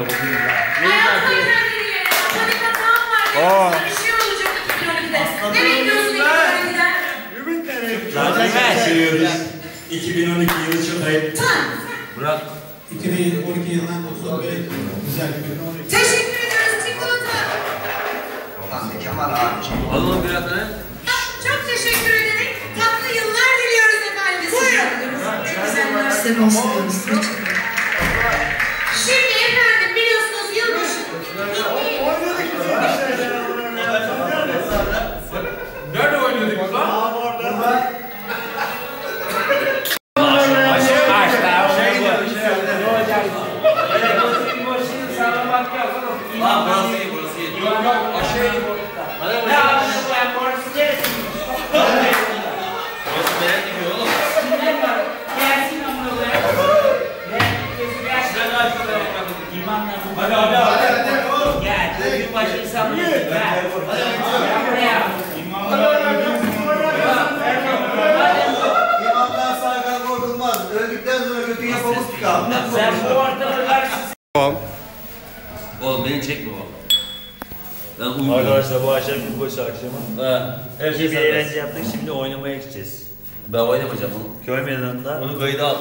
lira bugün. Oo. Nereye gidiyorsun 2012'den? Ümit nereye Zaten her şeyi yiyoruz. 2012 yılı çok ayıp. Bırak. 2012 yılından kutlu böyle güzel bir gün. Teşekkür ediyoruz çikolata. Ulan be Kemal abi. Alalım biraz ne? Çok teşekkür ederim. Tatlı yıllar diliyoruz efendim. Buyurun. Ne güzel. Sen olsun. Lan burası iyi burası iyi. Yok yok aşağı iyi. Bana burası Burası merak ediyor oğlum. Hadi hadi hadi. İmamdan saygı korkulmaz. Öldükten sonra kötü yapamaz çıkar. Oğlum beni çekme oğlum. Ben. Arkadaşlar bu akşam yılbaşı akşamı. Ha, her şey Bir serbest. eğlence yaptık şimdi oynamaya gideceğiz. Ben oynamayacağım onu. Köy meydanında Onu kayıda al.